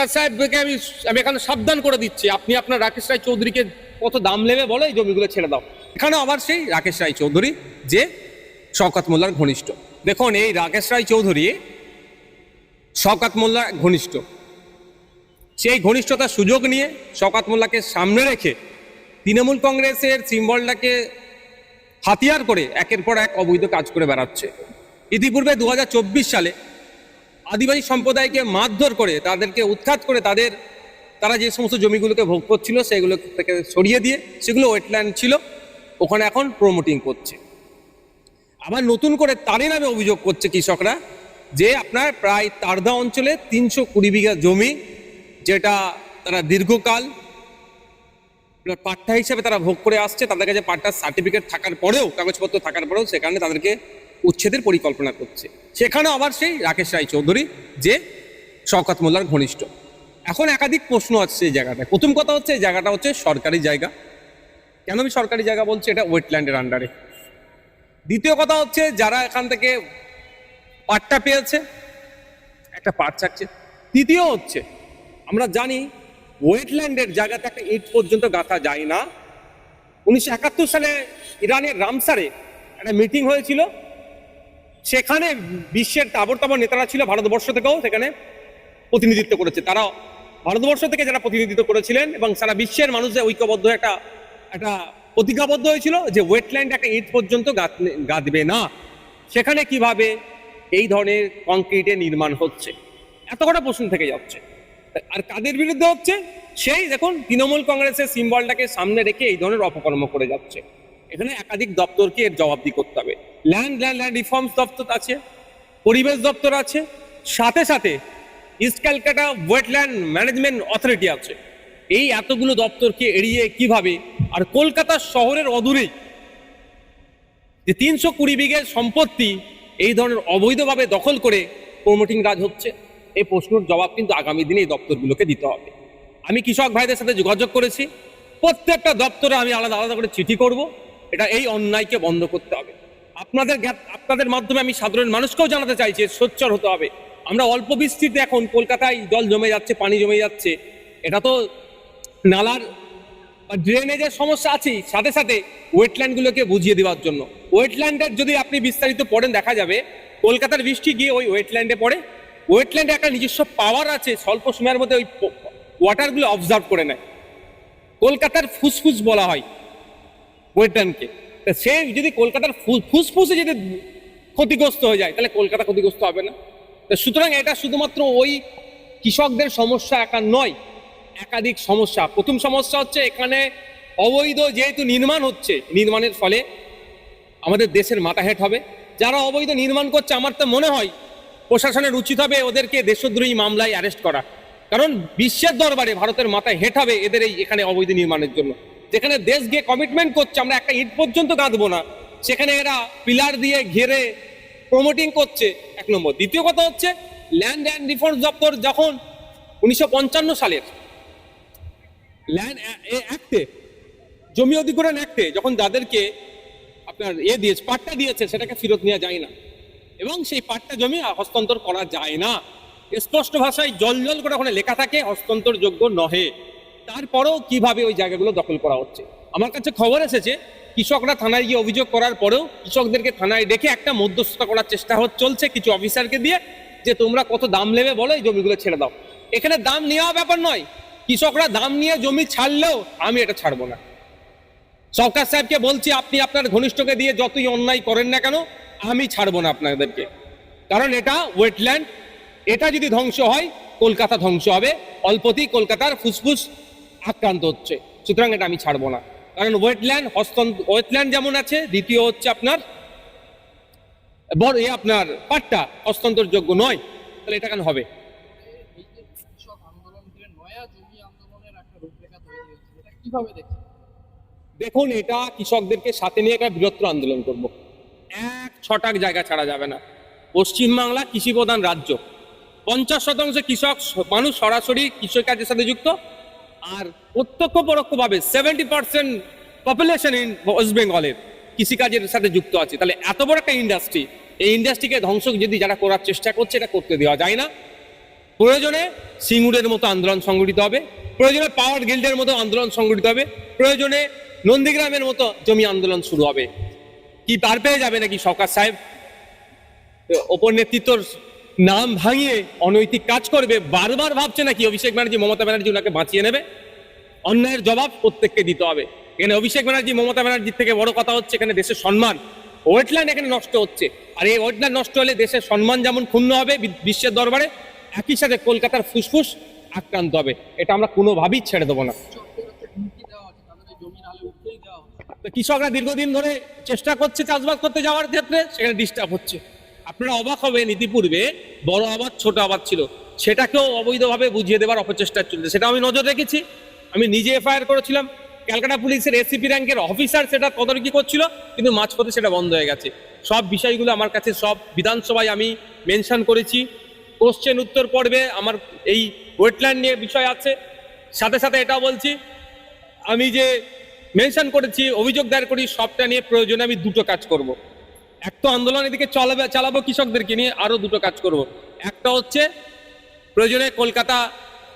সরকার সাহেবকে আমি আমি এখানে সাবধান করে দিচ্ছি। আপনি আপনার রাকেশ রায় চৌধুরীকে কত দাম নেবে বলে, এই জমিগুলো ছেড়ে দাও। এখানে আবার সেই রাকেশ রায় চৌধুরী, যে শওকাত মোল্লার ঘনিষ্ঠ। দেখুন, এই রাকেশ রায় চৌধুরী শওকাত মোল্লার ঘনিষ্ঠ। সেই ঘনিষ্ঠতার সুযোগ নিয়ে শওকাত মোল্লাকে সামনে রেখে তৃণমূল কংগ্রেসের সিম্বলটাকে হাতিয়ার করে একের পর এক অবৈধ কাজ করে বেড়াচ্ছে। ইতিপূর্বে দু হাজার চব্বিশ সালে আদিবাসী সম্প্রদায়কে মারধর করে, তাদেরকে উৎখাত করে তাদের, তারা যে সমস্ত জমিগুলোকে ভোগ করছিল, সেগুলো থেকে সরিয়ে দিয়ে, সেগুলো ওয়েটল্যান্ড ছিল, ওখানে এখন প্রমোটিং করছে। আবার নতুন করে তারই নামে অভিযোগ করছে কৃষকরা, যে আপনার প্রায় তারদা অঞ্চলে তিনশো কুড়ি বিঘা জমি, যেটা তারা দীর্ঘকাল পাট্টা হিসাবে তারা ভোগ করে আসছে, তাদের কাছে পাট্টার সার্টিফিকেট থাকার পরেও, কাগজপত্র থাকার পরেও সেখানে তাদেরকে উচ্ছেদের পরিকল্পনা করছে। সেখানে আবার সেই রাকেশ রায় চৌধুরী যে শওকত মোল্লার ঘনিষ্ঠ। এখন একাধিক প্রশ্ন আছে এই জায়গাটায়। প্রথম কথা হচ্ছে, এই জায়গাটা হচ্ছে সরকারি জায়গা। কেন আমি সরকারি জায়গা বলছি? এটা ওয়েটল্যান্ডের আন্ডারে দ্বিতীয় কথা হচ্ছে, যারা এখান থেকে পাটটা পেয়েছে, একটা পাট চাচ্ছে তৃতীয় হচ্ছে, আমরা জানি ওয়েটল্যান্ডের জায়গাতে একটা ইট পর্যন্ত গাঁথা যায় না। উনিশশো একাত্তর সালে ইরানের রামসারে একটা মিটিং হয়েছিল। সেখানে বিশ্বের তাবর তাবর নেতারা ছিল ভারতবর্ষ থেকেও সেখানে প্রতিনিধিত্ব করেছে। তারা ভারতবর্ষ থেকে যারা প্রতিনিধিত্ব করেছিলেন এবং সারা বিশ্বের মানুষদের ঐক্যবদ্ধ একটা একটা প্রতিজ্ঞাবদ্ধ হয়েছিল যে ওয়েটল্যান্ড একটা ইট পর্যন্ত গাঁথবে না। সেখানে কীভাবে এই ধরনের কংক্রিটের নির্মাণ হচ্ছে? এত কটা প্রশ্ন থেকে যাচ্ছে। আর কাদের বিরুদ্ধে হচ্ছে? সেই দেখুন, তৃণমূল কংগ্রেসের সিম্বলটাকে সামনে রেখে এই ধরনের অপকর্ম করে যাচ্ছে। এখানে একাধিক দপ্তরকে এর জবাবদি করতে হবে। ল্যান্ড ল্যান্ড ল্যান্ড রিফর্মস দপ্তর আছে, পরিবেশ দপ্তর আছে, সাথে সাথে East Calcutta wetland management authority আছে। এই এতগুলো দপ্তরকে এড়িয়ে কীভাবে আর কলকাতা শহরের অদূরেই যে তিনশো কুড়ি বিঘের সম্পত্তি এই ধরনের অবৈধভাবে দখল করে প্রমোটিং রাজ হচ্ছে, এই প্রশ্নের জবাব কিন্তু আগামী দিনে এই দপ্তরগুলোকে দিতে হবে। আমি কৃষক ভাইদের সাথে যোগাযোগ করেছি, প্রত্যেকটা দপ্তরে আমি আলাদা আলাদা করে চিঠি করব, এটা এই অন্যায়কে বন্ধ করতে হবে। আপনাদের আপনাদের মাধ্যমে আমি সাধারণ মানুষকেও জানাতে চাইছি সোচ্চার হতে হবে। আমরা অল্প বৃষ্টিতে এখন কলকাতায় জল জমে যাচ্ছে, পানি জমে যাচ্ছে। এটা তো নালার ড্রেনেজের সমস্যা আছেই। সাথে সাথে ওয়েটল্যান্ডগুলোকে বুঝিয়ে দেওয়ার জন্য। ওয়েটল্যান্ডের যদি আপনি বিস্তারিত পড়েন, দেখা যাবে কলকাতার বৃষ্টি গিয়ে ওই ওয়েটল্যান্ডে পড়ে। ওয়েটল্যান্ডে একটা নিজস্ব পাওয়ার আছে, স্বল্প সময়ের মধ্যে ওই ওয়াটারগুলো অবজার্ভ করে নেয়। কলকাতার ফুসফুস বলা হয় ওয়েটল্যান্ডকে সে যদি কলকাতার ফুসফুসে যদি ক্ষতিগ্রস্ত হয়ে যায়, তাহলে কলকাতা ক্ষতিগ্রস্ত হবে না। সুতরাং এটা শুধুমাত্র ওই কৃষকদের সমস্যা একা নয়, একাধিক সমস্যা। প্রথম সমস্যা হচ্ছে এখানে অবৈধ যেহেতু নির্মাণ হচ্ছে, নির্মাণের ফলে আমাদের দেশের মাথা হেট হবে। যারা অবৈধ নির্মাণ করছে, আমার তো মনে হয় প্রশাসনের উচিত হবে ওদেরকে দেশদ্রোহী মামলায় অ্যারেস্ট করা। কারণ বিশ্বের দরবারে ভারতের মাথায় হেঁট হবে এদের এই এখানে অবৈধ নির্মাণের জন্য। যেখানে দেশ গিয়ে কমিটমেন্ট করছে, আমরা একটা ইট পর্যন্ত গাঁথবো না। সেখানে এরা পিলার দিয়ে ঘিরে প্রমোটিং করছে, এক নম্বর। দ্বিতীয় কথা হচ্ছে ল্যান্ড অ্যান্ড রিফর্মস দপ্তর যখন উনিশশো পঞ্চান্ন সালের ল্যান্ড অ্যাক্টে জমি অধিগ্রহণ অ্যাক্টে যখন যাদেরকে আপনার এ দিয়েছে, পাট্টা দিয়েছে, সেটাকে ফেরত নেওয়া যায় না। এবং সেই পাট্টা জমি হস্তান্তর করা যায় না। স্পষ্ট ভাষায় জল জল করে ওখানে লেখা থাকে, হস্তান্তরযোগ্য নহে। তারপরেও কীভাবে ওই জায়গাগুলো দখল করা হচ্ছে? আমার কাছে খবর এসেছে, কৃষকরা থানায় গিয়ে অভিযোগ করার পরেও কৃষকদেরকে থানায় ডেকে একটা মধ্যস্থতা করার চেষ্টা চলছে কিছু অফিসারকে দিয়ে, যে তোমরা কত দাম নেবে বলো, এই জমিগুলো ছেড়ে দাও। এখানে দাম নেওয়া ব্যাপার নয়, কৃষকরা দাম নিয়ে জমি ছাড়লেও আমি এটা ছাড়বো না। সরকার সাহেবকে বলছি, আপনি আপনার ঘনিষ্ঠকে দিয়ে যতই অন্যায় করেন না কেন, আমি ছাড়বো না আপনাদেরকে। কারণ এটা ওয়েটল্যান্ড এটা যদি ধ্বংস হয়, কলকাতা ধ্বংস হবে, অল্পতেই কলকাতার ফুসফুস আক্রান্ত হচ্ছে। সুতরাং এটা আমি ছাড়বো না। কারণ ওয়েটল্যান্ড হস্তান্ত ওয়েটল্যান্ড যেমন আছে, দ্বিতীয় হচ্ছে আপনার, বড় এ আপনার পাট্টা হস্তান্তরযোগ্য নয়। তাহলে এটা কেন হবে? দেখুন, এটা কৃষকদেরকে সাথে নিয়ে একটা বৃহত্তর আন্দোলন করব। এক ছটাক জায়গা ছাড়া যাবে না। পশ্চিমবাংলা কৃষি প্রধান রাজ্য। পঞ্চাশ শতাংশ কৃষক, মানুষ সরাসরি কৃষিকাজের সাথে যুক্ত। আর প্রত্যক্ষ পরোক্ষভাবে seventy percent population in West বেঙ্গলের কৃষিকাজের সাথে যুক্ত আছে। তাহলে এত বড় একটা ইন্ডাস্ট্রি এই ইন্ডাস্ট্রিকে ধ্বংস যদি যারা করার চেষ্টা করছে, এটা করতে দেওয়া যায় না। প্রয়োজনে সিঙ্গুরের মতো আন্দোলন সংগঠিত হবে, প্রয়োজনে পাওয়ার গিল্ডের মতো আন্দোলন সংগঠিত হবে, প্রয়োজনে নন্দীগ্রামের মতো জমি আন্দোলন শুরু হবে। কি পার পেয়ে যাবে নাকি সরকার সাহেব? ওপর নেতৃত্বর নাম ভাঙিয়ে অনৈতিক কাজ করবে, বারবার ভাবছে নাকি অভিষেক ব্যানার্জি, মমতা ব্যানার্জি ওনাকে বাঁচিয়ে নেবে? অন্যায়ের জবাব প্রত্যেককে দিতে হবে। এখানে অভিষেক ব্যানার্জি, মমতা ব্যানার্জির থেকে বড় কথা হচ্ছে এখানে দেশের সম্মান। ওয়েটল্যান্ড এখানে নষ্ট হচ্ছে। আর এই ওয়েটল্যান্ড নষ্ট হলে দেশের সম্মান যেমন ক্ষুণ্ণ হবে বিশ্বের দরবারে, একই সাথে কলকাতার ফুসফুস আক্রান্ত হবে। এটা আমরা কোনোভাবেই ছেড়ে দেবো না। কৃষকরা দীর্ঘদিন ধরে চেষ্টা করছে চাষবাস করতে যাওয়ার ক্ষেত্রে, সেখানে ডিস্টার্ব হচ্ছে। আপনারা অবাক হবেন ইতিপূর্বে, বড় আবাদ, ছোট আবাদ ছিল। সেটাকেও অবৈধভাবে বুঝিয়ে দেওয়ার অপচেষ্টা চলছে। সেটা আমি নজর রেখেছি। আমি নিজে এফআইআর করেছিলাম। ক্যালকাটা পুলিশের এসিপি র্যাঙ্কের অফিসার সেটা তদারকি করছিল, কিন্তু মাঝপথে সেটা বন্ধ হয়ে গেছে। সব বিষয়গুলো আমার কাছে, সব বিধানসভায় আমি মেনশন করেছি। কোশ্চেন উত্তর পর্বে আমার এই ওয়েটল্যান্ড নিয়ে বিষয় আছে। সাথে সাথে এটাও বলছি, আমি যে মেনশন করেছি, অভিযোগ দায়ের করি, সবটা নিয়ে প্রয়োজনে আমি দুটো কাজ করব। এক তো আন্দোলন এদিকে চালাবে, চালাবো কৃষকদেরকে নিয়ে আরও দুটো কাজ করব। একটা হচ্ছে, প্রয়োজনে কলকাতা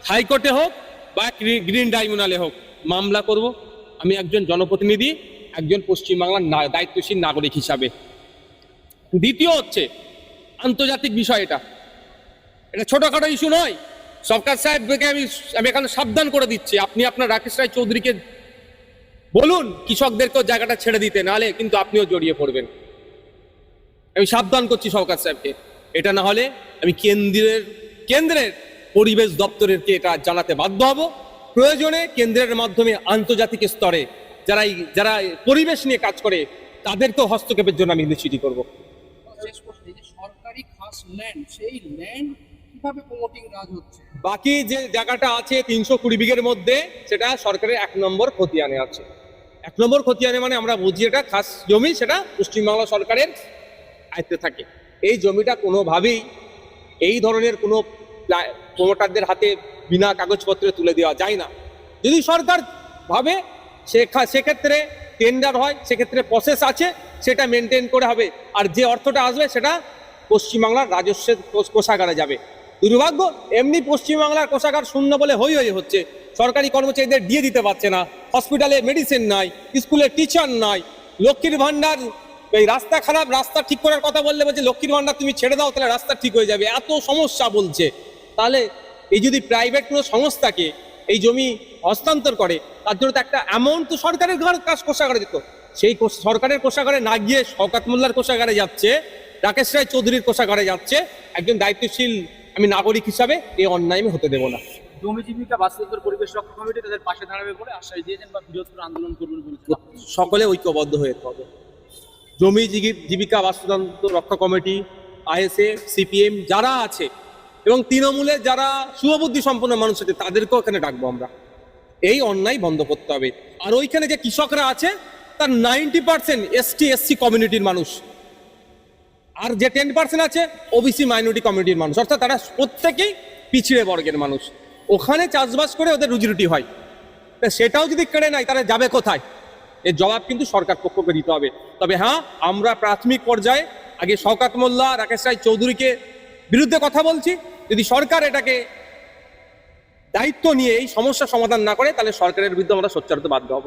হাইকোর্টে হোক বা গ্রি- গ্রিন ট্রাইব্যুনালে হোক, মামলা করব। আমি একজন জনপ্রতিনিধি, একজন পশ্চিমবাংলার দায়িত্বশীল নাগরিক হিসাবে। দ্বিতীয় হচ্ছে, আন্তর্জাতিক বিষয় এটা। এটা ছোটোখাটো ইস্যু নয়। সরকার সাহেবকে আমি আমি এখানে সাবধান করে দিচ্ছি। আপনি আপনার রাকেশ রায় চৌধুরীকে বলুন, কৃষকদেরকেও জায়গাটা ছেড়ে দিতে, নাহলে কিন্তু আপনিও জড়িয়ে পড়বেন। আমি সাবধান করছি সরকার সাহেবকে এটা না হলে আমি কেন্দ্রের কেন্দ্রের পরিবেশ দপ্তরেরকে এটা জানাতে বাধ্য হব। প্রয়োজনে কেন্দ্রের মাধ্যমে আন্তর্জাতিক স্তরে যারা যারা পরিবেশ নিয়ে কাজ করে তাদেরকেও হস্তক্ষেপের জন্য আমি ইনিশিয়েটিভ করব। সরকারি খাস ল্যান্ড সেই ল্যান্ড কীভাবে প্রমোটিং রাজ হচ্ছে? বাকি যে জায়গাটা আছে তিনশো কুড়ি বিঘের মধ্যে সেটা সরকারের এক নম্বর খতিয়ানে আছে। এক নম্বর খতিয়ানে মানে আমরা বুঝি এটা খাস জমি সেটা পশ্চিমবাংলা সরকারের আয়ত্তে থাকে। এই জমিটা কোনোভাবেই এই ধরনের কোনো প্রমোটারদের হাতে বিনা কাগজপত্রে তুলে দেওয়া যায় না। যদি সরকার ভাবে সেক্ষেত্রে টেন্ডার হয়, সেক্ষেত্রে প্রসেস আছে, সেটা মেনটেন করে হবে। আর যে অর্থটা আসবে সেটা পশ্চিমবাংলার রাজস্বের কোষ- কোষাগারে যাবে। দুর্ভাগ্য, এমনি পশ্চিমবাংলার কোষাগার শূন্য বলে হই হই হচ্ছে। সরকারি কর্মচারীদের দিয়ে দিতে পারছে না। হসপিটালে মেডিসিন নাই স্কুলে টিচার নাই, লক্ষ্মীর ভান্ডার এই রাস্তা খারাপ রাস্তা ঠিক করার কথা বললে বলছে লক্ষ্মীর ভান্ডার তুমি ছেড়ে দাও তাহলে রাস্তা ঠিক হয়ে যাবে। এত সমস্যা বলছে। তাহলে এই যদি প্রাইভেট কোনো সংস্থাকে এই জমি হস্তান্তর করে তার জন্য তো একটা অ্যামাউন্ট তো সরকারের ঘর কাজ কোষাগারে যেত সেই সরকারের কোষাগারে না গিয়ে শওকাত মোল্লার কোষাগারে যাচ্ছে রাকেশ রায় চৌধুরীর কোষাগারে যাচ্ছে একজন দায়িত্বশীল আমি নাগরিক হিসাবে এই অন্যায় আমি হতে দেবো না। জমি জীবিকা বাস্তুতন্ত্র পরিবেশ রক্ষা কমিটি তাদের পাশে দাঁড়াবে বলে আশ্বাস দিয়েছেন বা বৃহত্তর আন্দোলন করবেন সকলে ঐক্যবদ্ধ হয়ে হবে জমি জীবি- জীবিকা বাস্তুতন্ত্র রক্ষা কমিটি, আইএসএ, সিপিএম যারা আছে এবং তৃণমূলের যারা শুভবুদ্ধি সম্পন্ন মানুষ আছে তাদেরকেও এখানে ডাকবো আমরা। এই অন্যায় বন্ধ করতে হবে। আর ওইখানে যে কৃষকরা আছে তার নাইনটি পার্সেন্ট এসটি এসসি কমিউনিটির মানুষ। আর যে টেন পার্সেন্ট আছে ওবিসি মাইনরিটি কমিউনিটির মানুষ। অর্থাৎ তারা প্রত্যেকেই পিছিয়ে বর্গের মানুষ। ওখানে চাষবাস করে ওদের রুজিরুটি হয়। তা সেটাও যদি কেড়ে নেয় তারা যাবে কোথায়? এর জবাব কিন্তু সরকার পক্ষকে দিতে হবে। তবে হ্যাঁ আমরা প্রাথমিক পর্যায়ে আগে শওকাত মোল্লা রাকেশ রায় চৌধুরীকে বিরুদ্ধে কথা বলছি। যদি সরকার এটাকে দায়িত্ব নিয়ে এই সমস্যা সমাধান না করে তাহলে সরকারের বিরুদ্ধে আমরা সোচ্চার হতে বাধ্য হব।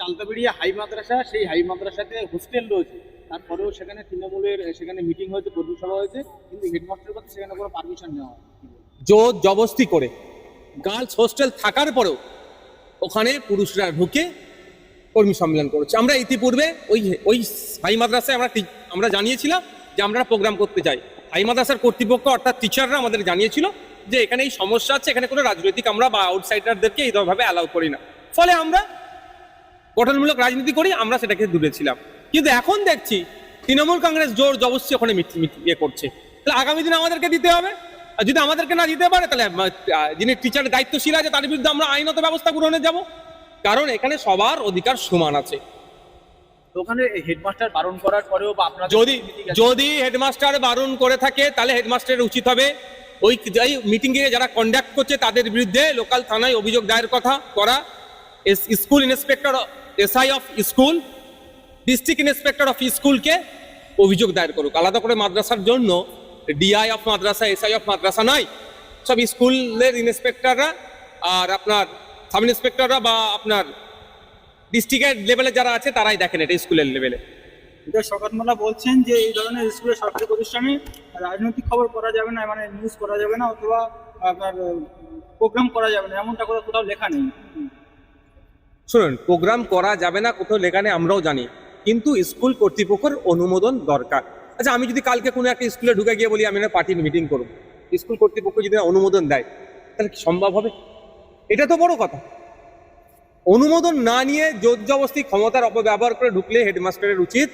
চালতাবিড়িয়া হাই মাদ্রাসা সেই হাই মাদ্রাসাতে হোস্টেল রয়েছে। তারপরেও সেখানে তৃণমূলের সেখানে মিটিং হয়েছে কর্মী সভা হয়েছে কিন্তু হেডমাস্টারের কাছে সেখানে কোনো পারমিশন নেওয়া হয় জোর জবস্তি করে। গার্লস হোস্টেল থাকার পরেও ওখানে পুরুষরা ঢুকে কর্মী সম্মেলন করেছে। আমরা ইতিপূর্বে ওই ওই হাই মাদ্রাসায় আমরা আমরা জানিয়েছিলাম যে আমরা প্রোগ্রাম করতে চাই হাই মাদ্রাসার কর্তৃপক্ষ অর্থাৎ টিচাররা আমাদের জানিয়েছিল যে এখানে এই সমস্যা আছে, এখানে কোনো রাজনৈতিক আমরা বা আউটসাইডারদেরকে এইভাবে অ্যালাউ করি না। ফলে আমরা গঠনমূলক রাজনীতি করি, আমরা সেটাকে দূরে ছিলাম কিন্তু এখন দেখছি তৃণমূল কংগ্রেস জোর জবস্তি ওখানে ইয়ে করছে। তাহলে আগামী দিনে আমাদেরকে দিতে হবে? আর যদি আমাদেরকে না দিতে পারে, তাহলে যিনি টিচারের দায়িত্বশীল আছে, তার বিরুদ্ধে আমরা আইনত ব্যবস্থা গ্রহণে যাব। কারণ এখানে সবার অধিকার সমান আছে। ওখানে হেডমাস্টার বারণ করার পরেও বা আপনারা যদি যদি হেডমাস্টার বারণ করে থাকে তাহলে হেডমাস্টারের উচিত হবে ওই যাই মিটিং এ যারা কন্ডাক্ট করছে তাদের বিরুদ্ধে লোকাল থানায় অভিযোগ দায়ের কথা করা। School inspector SI of school district inspector of স্কুলকে অভিযোগ দায়ের করুক। আলাদা করে মাদ্রাসার জন্য DI of madrasa SI of madrasa নাই সব স্কুলের ইন্সপেক্টররা আর আপনার সাব ইন্সপেক্টররা বা আপনার ডিস্ট্রিক্টের লেভেলে যারা আছে তারাই দেখেন এটা স্কুলের লেভেলে। এটা শকত বলছেন যে এই ধরনের স্কুলে সরকারি প্রতিষ্ঠানে রাজনৈতিক খবর করা যাবে না মানে নিউজ করা যাবে না অথবা আপনার প্রোগ্রাম করা যাবে না এমনটা করে কোথাও লেখা নেই। শুনুন প্রোগ্রাম করা যাবে না কোথাও লেখা নেই আমরাও জানি। কিন্তু স্কুল কর্তৃপক্ষের অনুমোদন দরকার। আচ্ছা আমি যদি কালকে কোনো একটা স্কুলে ঢুকে গিয়ে বলি আমি না পার্টির মিটিং করব। স্কুল কর্তৃপক্ষ যদি অনুমোদন দেয় তাহলে কি সম্ভব হবে? এটা তো বড় কথা। অনুমোদন না নিয়ে জোর জবস্তি ক্ষমতার অপব্যবহার করে ঢুকলে হেডমাস্টারের উচিত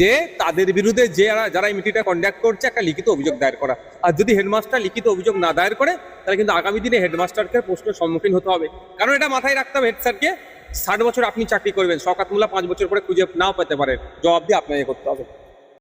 যে তাদের বিরুদ্ধে যে যারা মিটিংটা কন্ডাক্ট করছে একটা লিখিত অভিযোগ দায়ের করা। আর যদি হেডমাস্টার লিখিত অভিযোগ না দায়ের করে, তাহলে কিন্তু আগামী দিনে হেডমাস্টারকে প্রশ্নের সম্মুখীন হতে হবে। কারণ এটা মাথায় রাখতে হবে হেড স্যারকে ষাট বছর আপনি চাকরি করবেন শকাত মোল্লা পাঁচ বছর পরে খুঁজে নাও পেতে পারেন। জবাব দিয়ে আপনাকে করতে হবে।